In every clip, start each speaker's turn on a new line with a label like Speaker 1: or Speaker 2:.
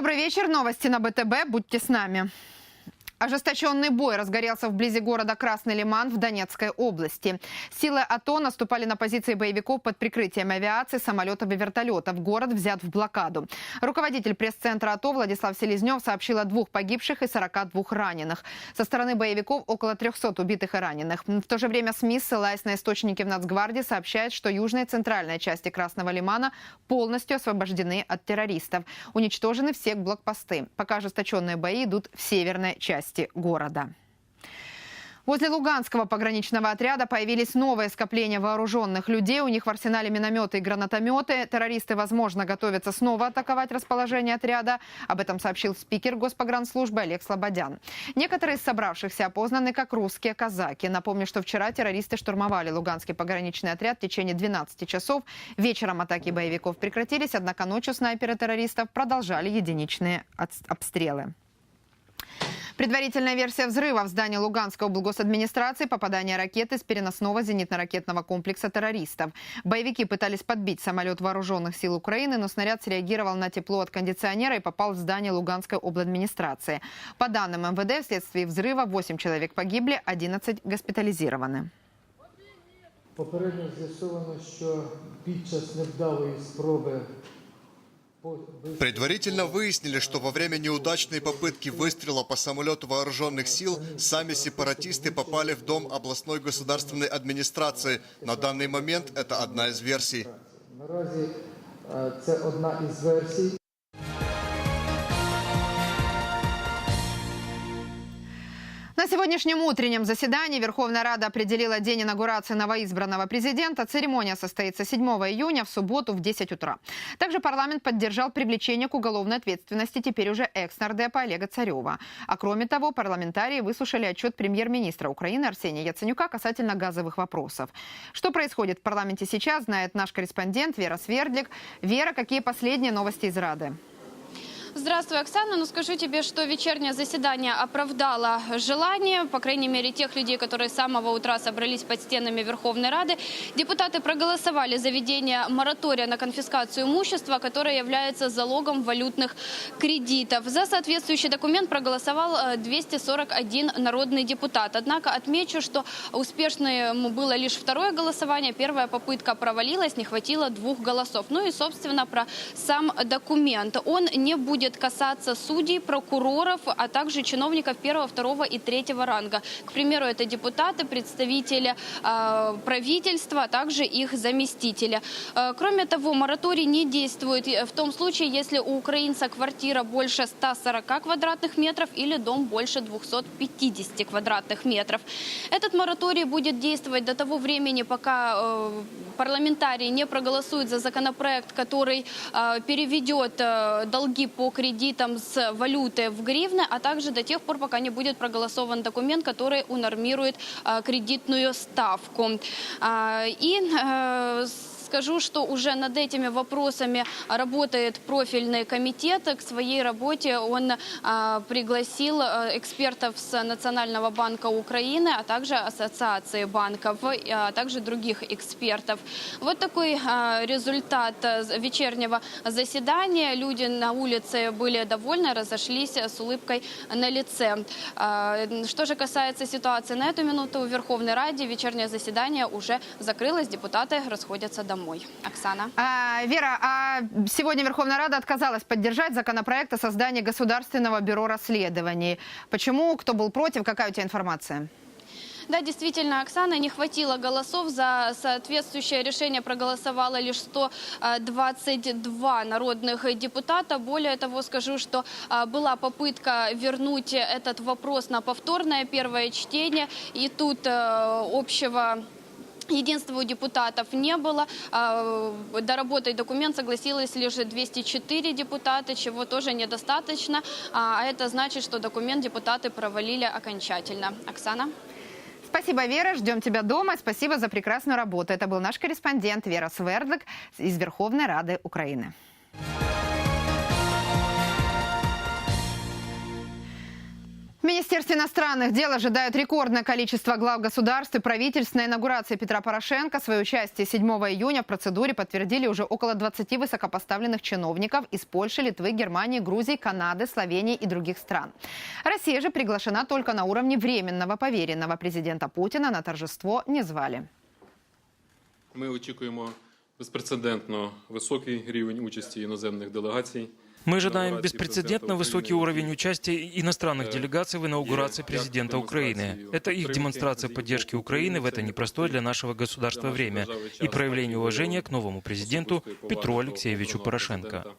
Speaker 1: Добрый вечер. Новости на БТБ. Будьте с нами. Ожесточенный бой разгорелся вблизи города Красный Лиман в Донецкой области. Силы АТО наступали на позиции боевиков под прикрытием авиации, самолетов и вертолетов. Город взят в блокаду. Руководитель пресс-центра АТО Владислав Селезнев сообщил о двух погибших и 42 раненых. Со стороны боевиков около 300 убитых и раненых. В то же время СМИ, ссылаясь на источники в Нацгвардии, сообщают, что южная и центральная части Красного Лимана полностью освобождены от террористов. Уничтожены все блокпосты. Пока ожесточенные бои идут в северной части города. Возле Луганского пограничного отряда появились новые скопления вооруженных людей. У них в арсенале минометы и гранатометы. Террористы, возможно, готовятся снова атаковать расположение отряда. Об этом сообщил спикер Госпогранслужбы Олег Слободян. Некоторые из собравшихся опознаны как русские казаки. Напомню, что вчера террористы штурмовали Луганский пограничный отряд в течение 12 часов. Вечером атаки боевиков прекратились, однако ночью снайперы террористов продолжали единичные обстрелы. Предварительная версия взрыва в здании Луганской облгосадминистрации – попадание ракеты с переносного зенитно-ракетного комплекса террористов. Боевики пытались подбить самолет вооруженных сил Украины, но снаряд среагировал на тепло от кондиционера и попал в здание Луганской обладминистрации. По данным МВД, вследствие взрыва 8 человек погибли, 11 госпитализированы.
Speaker 2: Попередньо з'ясовано, що під час невдалої спроби
Speaker 3: Предварительно выяснили, что во время неудачной попытки выстрела по самолету вооруженных сил сами сепаратисты попали в дом областной государственной администрации. На данный момент это одна из версий.
Speaker 1: Сегодняшнем утреннем заседании Верховная Рада определила день инаугурации новоизбранного президента. Церемония состоится 7 июня в субботу в 10 утра. Также парламент поддержал привлечение к уголовной ответственности теперь уже экс-нардепа Олега Царева. А кроме того, парламентарии выслушали отчет премьер-министра Украины Арсения Яценюка касательно газовых вопросов. Что происходит в парламенте сейчас, знает наш корреспондент Вера Свердлик. Вера, какие последние новости из Рады?
Speaker 4: Здравствуй, Оксана. Ну, скажу тебе, что вечернее заседание оправдало желание, по крайней мере, тех людей, которые с самого утра собрались под стенами Верховной Рады. Депутаты проголосовали за введение моратория на конфискацию имущества, которое является залогом валютных кредитов. За соответствующий документ проголосовал э, 241 народный депутат. Однако отмечу, что успешным было лишь второе голосование. Первая попытка провалилась, не хватило двух голосов. Ну и, собственно, про сам документ. Он не будет касаться судей, прокуроров, а также чиновников первого, второго и третьего ранга. К примеру, это депутаты, представители э, правительства, а также их заместители. Э, кроме того, мораторий не действует в том случае, если у украинца квартира больше 140 квадратных метров или дом больше 250 квадратных метров. Этот мораторий будет действовать до того времени, пока э, парламентарии не проголосуют за законопроект, который э, переведет э, долги по кредитам с валюты в гривны, а также до тех пор, пока не будет проголосован документ, который унормирует э, кредитную ставку. А, И э, Скажу, что уже над этими вопросами работает профильный комитет. К своей работе он а, пригласил а, экспертов с Национального банка Украины, а также Ассоциации банков, а также других экспертов. Вот такой а, результат вечернего заседания. Люди на улице были довольны, разошлись с улыбкой на лице. Что же касается ситуации на эту минуту в Верховной Раде, вечернее заседание уже закрылось, депутаты расходятся домой. Оксана.
Speaker 1: А, Вера, а сегодня Верховная Рада отказалась поддержать законопроект о создании Государственного бюро расследований. Почему? Кто был против? Какая у тебя информация?
Speaker 4: Да, действительно, Оксана, не хватило голосов. За соответствующее решение проголосовало лишь 122 народных депутата. Более того, скажу, что а, была попытка вернуть этот вопрос на повторное первое чтение. И тут а, общего Единства у депутатов не было. А, Доработать документ согласилось лишь 204 депутата, чего тоже недостаточно. А это значит, что документ депутаты провалили окончательно. Оксана?
Speaker 1: Спасибо, Вера. Ждем тебя дома. Спасибо за прекрасную работу. Это был наш корреспондент Вера Свердлик из Верховной Рады Украины. В Министерстве иностранных дел ожидают рекордное количество глав государств и правительств на инаугурации Петра Порошенко. Свое участие 7 июня в процедуре подтвердили уже около 20 высокопоставленных чиновников из Польши, Литвы, Германии, Грузии, Канады, Словении и других стран. Россия же приглашена только на уровне временного поверенного. Президента Путина на торжество не звали.
Speaker 5: Ми очікуємо безпрецедентно високий рівень участі іноземних делегацій.
Speaker 6: мы ожидаем беспрецедентно высокий уровень участия иностранных
Speaker 5: Э,
Speaker 6: делегаций в инаугурации президента Украины. Это их демонстрация поддержки
Speaker 5: Украины
Speaker 6: в это непростое для нашего государства время и проявление уважения к новому президенту Петру Алексеевичу Порошенко.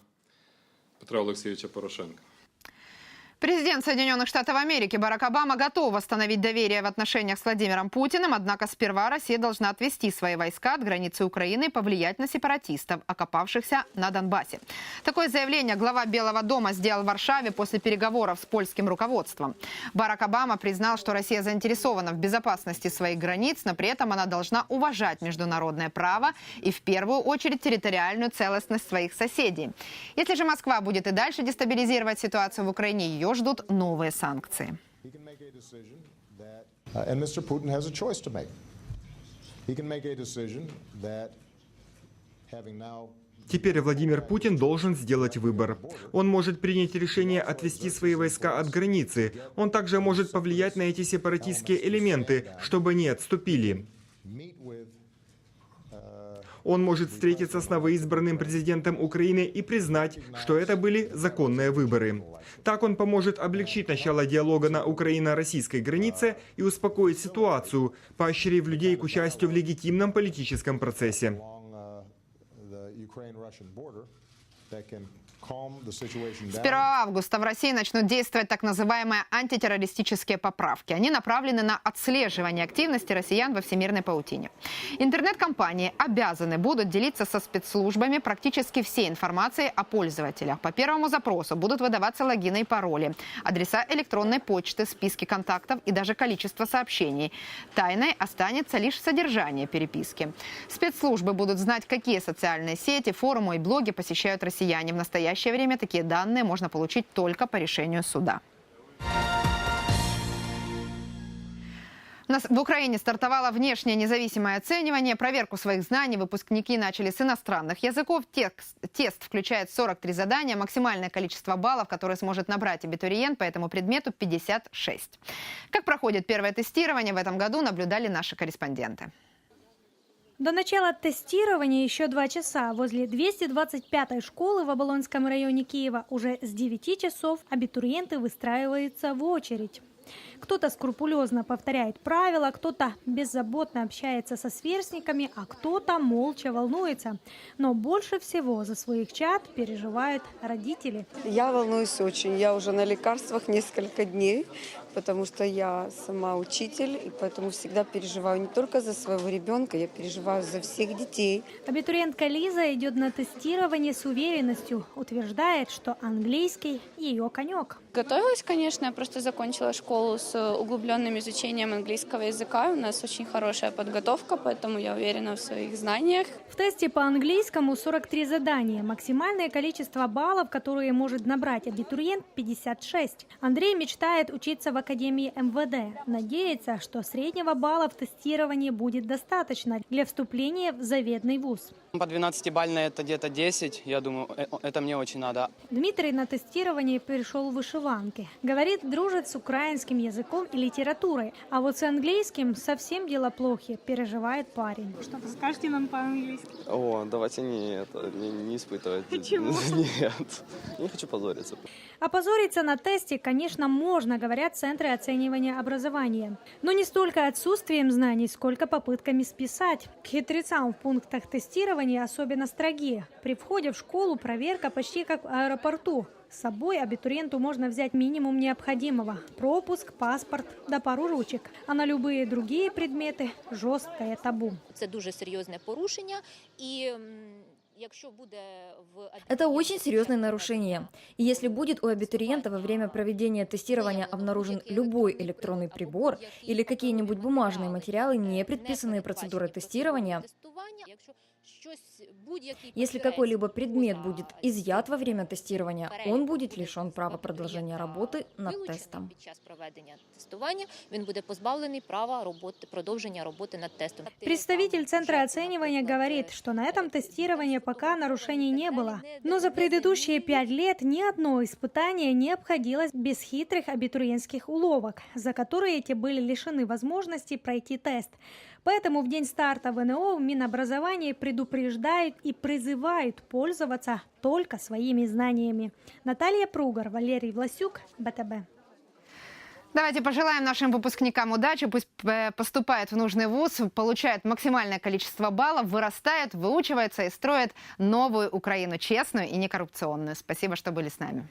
Speaker 5: Петра Олексійовича Порошенка.
Speaker 1: Президент Соединенных Штатов Америки Барак Обама готов восстановить доверие в отношениях с Владимиром Путиным, однако сперва Россия должна отвести свои войска от границы Украины и повлиять на сепаратистов, окопавшихся на Донбассе. Такое заявление глава Белого дома сделал в Варшаве после переговоров с польским руководством. Барак Обама признал, что Россия заинтересована в безопасности своих границ, но при этом она должна уважать международное право и в первую очередь территориальную целостность своих соседей. Если же Москва будет и дальше дестабилизировать ситуацию в Украине, ее ждут новые санкции.
Speaker 7: Uh,
Speaker 8: Теперь Владимир Путин должен сделать выбор. Он может принять решение отвести свои войска от границы. Он также может повлиять на эти сепаратистские элементы, чтобы они отступили. Он может встретиться с новоизбранным президентом Украины и признать, что это были законные выборы. Так он поможет облегчить начало диалога на Украино-российской границе и успокоить ситуацию, поощрив людей к участию в легитимном политическом процессе.
Speaker 1: С
Speaker 7: down.
Speaker 1: 1 августа в России начнут действовать так называемые антитеррористические поправки. Они направлены на отслеживание активности россиян во всемирной паутине. Интернет-компании обязаны будут делиться со спецслужбами практически всей информацией о пользователях. По первому запросу будут выдаваться логины и пароли, адреса электронной почты, списки контактов и даже количество сообщений. Тайной останется лишь содержание переписки. Спецслужбы будут знать, какие социальные сети, форумы и блоги посещают россияне. В настоящее время такие данные можно получить только по решению суда. В Украине стартовало внешнее независимое оценивание. Проверку своих знаний выпускники начали с иностранных языков. Текст- тест включает 43 задания. Максимальное количество баллов, которые сможет набрать абитуриент по этому предмету 56. Как проходит первое тестирование в этом году, наблюдали наши корреспонденты.
Speaker 9: До начала тестирования еще два часа. Возле 225-й школы в Оболонском районе Киева уже с 9 часов абитуриенты выстраиваются в очередь. Кто-то скрупулезно повторяет правила, кто-то беззаботно общается со сверстниками, а кто-то молча волнуется. Но больше всего за своих чад переживают родители.
Speaker 10: Я волнуюсь очень. Я уже на лекарствах несколько дней, потому что я сама учитель, и поэтому всегда переживаю не только за своего ребенка, я переживаю за всех детей.
Speaker 9: Абитуриентка Лиза идет на тестирование с уверенностью, утверждает, что английский ее конек.
Speaker 4: Готовилась, конечно, я просто закончила школу с углубленным изучением английского языка. У нас очень хорошая подготовка, поэтому я уверена в своих знаниях.
Speaker 9: В тесте по английскому 43 задания. Максимальное количество баллов, которые может набрать абитуриент, 56. Андрей мечтает учиться в Академии МВД. Надеется, что среднего балла в тестировании будет достаточно для вступления в заветный вуз.
Speaker 11: По 12-бальной это где-то 10, я думаю, э, это мне очень надо.
Speaker 9: Дмитрий на тестирование перешел в вышиванки. Говорит, дружит с украинским языком и литературой. А вот с английским совсем дело плохи, переживает парень. Что-то скажете нам по-английски?
Speaker 12: О, давайте не это, не, не испытывать.
Speaker 9: Почему?
Speaker 12: Нет, не хочу позориться.
Speaker 9: Опозориться на тесте, конечно, можно, говорят центры оценивания образования. Но не столько отсутствием знаний, сколько попытками списать. К хитрецам в пунктах тестирования особенно строги. При входе в школу проверка почти как в аэропорту. С собой абитуриенту можно взять минимум необходимого – пропуск, паспорт да пару ручек. А на любые другие предметы – жесткое табу.
Speaker 13: Це дуже серйозне порушення, і м, якщо буде в
Speaker 14: Это очень серьезное нарушение. И если будет у абитуриента во время проведения тестирования обнаружен любой электронный прибор или какие-нибудь бумажные материалы, не предписанные процедурой тестирования,
Speaker 13: тестування, якщо щось будь-який
Speaker 14: Если
Speaker 13: папірець
Speaker 14: какой-либо предмет
Speaker 13: поза
Speaker 14: будет изъят во время тестирования,
Speaker 13: переліком
Speaker 14: он будет
Speaker 13: буде
Speaker 14: лишен права
Speaker 13: тобто
Speaker 14: продолжения
Speaker 13: є,
Speaker 14: работы
Speaker 13: а,
Speaker 14: над
Speaker 13: вилучений
Speaker 14: тестом.
Speaker 13: Під час проведення тестування він буде позбавлений права роботи продовження роботи над тестом.
Speaker 9: Представитель Центра оценивания говорит, что на этом тестировании пока нарушений не было. Но за предыдущие пять лет ни одно испытание не обходилось без хитрых абитуриентских уловок, за которые те были лишены возможности пройти тест. Поэтому в день старта ВНО в предупреждают и призывают пользоваться только своими знаниями. Наталья Пругар, Валерий Власюк, БТБ.
Speaker 1: Давайте пожелаем нашим выпускникам удачи. Пусть э, поступают в нужный вуз, получают максимальное количество баллов, вырастают, выучиваются и строят новую Украину, честную и некоррупционную. Спасибо, что были с нами.